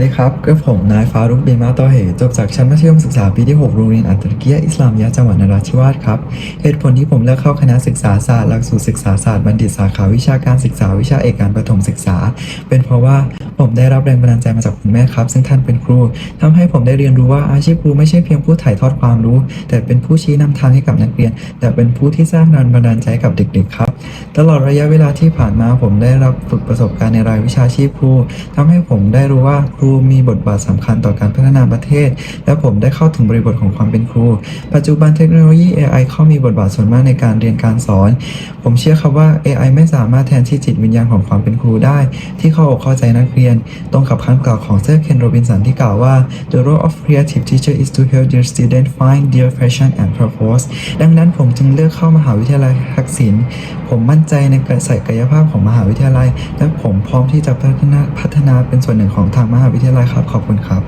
สดีครับก็ผมนายฟารุกบินมาตอเหจบจากชั้นมัธยมศึกษาปีที่ 6 โรงเรียนอัตรเกียะอิสลามยะจังหวัดนราธิวาสครับ เหตุผลที่ผมเลือกเข้าคณะศึกษาศาสตร์หลักสูตรศึกษาศาสตร์บัณฑิตสาขาวิชาการศึกษาวิชาเอกการประถมศึกษา เป็นเพราะว่าผมได้รับแรงบันดาลใจมาจากคุณแม่ครับ ซึ่งท่านเป็นครูทำให้ผมได้เรียนรู้ว่าอาชีพครูไม่ใช่เพียงผู้ถ่ายทอดความรู้ แต่เป็นผู้ชี้นำทางให้กับนักเรียน แต่เป็นผู้ที่สร้างแรงบันดาลใจให้กับเด็ก ๆ ครับ ตลอดระยะเวลาที่ผ่านมาผมได้รับฝึกประสบการณ์ในรายวิชาชีพครูทำให้ผมได้รู้ว่าครูมีบทบาทสำคัญต่อการพัฒนาประเทศ และผมได้เข้าถึงบริบทของความเป็นครู ปัจจุบันเทคโนโลยี AI เข้ามีบทบาทส่วนมากในการเรียนการสอน ผมเชื่อครับว่า AI ไม่สามารถแทนที่จิตวิญญาณของความเป็นครูได้ ที่เข้าอกเข้าใจนักเรียน ตรงกับคำกล่าวของเซอร์เคนโรบินสันที่กล่าวว่า the role of creative teacher is to help their student find their passion and purpose ดังนั้นผมจึงเลือกเข้ามหาวิทยาลัยทักษิณผมมั่นใจในการศักยภาพของมหาวิทยาลัย และผมพร้อมที่จะพัฒนาพัฒนาเป็นส่วนหนึ่งของทางมหาวิทยาลัยครับ ขอบคุณครับ